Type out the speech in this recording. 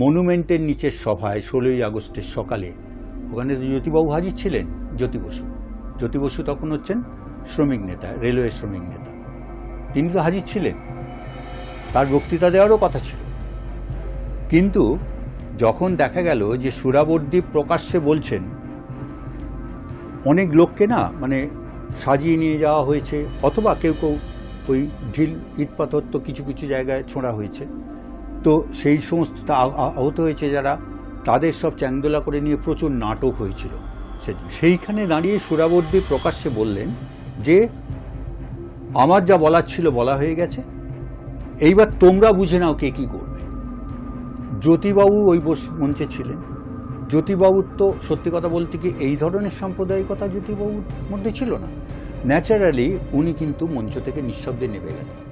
মনুমেন্টের নিচের সভায় ষোলোই আগস্টের সকালে ওখানে জ্যোতিবাবু হাজির ছিলেন, জ্যোতি বসু। জ্যোতি বসু তখন হচ্ছেন শ্রমিক নেতা, রেলওয়ে শ্রমিক নেতা। তিনি তো হাজির ছিলেন। তার বক্তৃতা দেওয়ারও কথা ছিল। কিন্তু যখন দেখা গেল যে সুরাবর্দী প্রকাশ্যে বলছেন, অনেক লোককে না মানে সাজিয়ে নিয়ে যাওয়া হয়েছে, অথবা কেউ কেউ ওই ঢিল ইট পাথর তো কিছু কিছু জায়গায় ছোঁড়া হয়েছে। তো সেই সমস্ত আহত হয়েছে যারা, তাদের সব চ্যাংদোলা করে নিয়ে প্রচুর নাটক হয়েছিল সেদিন। সেইখানে দাঁড়িয়ে সুরাবর্দী প্রকাশ্যে বললেন যে, আমার যা বলার ছিল বলা হয়ে গেছে, এইবার তোমরা বুঝে নাও কে কী করবে। জ্যোতিবাবু ওই বস- মঞ্চে ছিলেন। জ্যোতিবাবুর তো সত্যি কথা বলতে কি এই ধরনের সাম্প্রদায়িকতা জ্যোতিবাবুর মধ্যে ছিল না। ন্যাচারালি উনি কিন্তু মঞ্চ থেকে নিঃশব্দে নেমে গেলেন।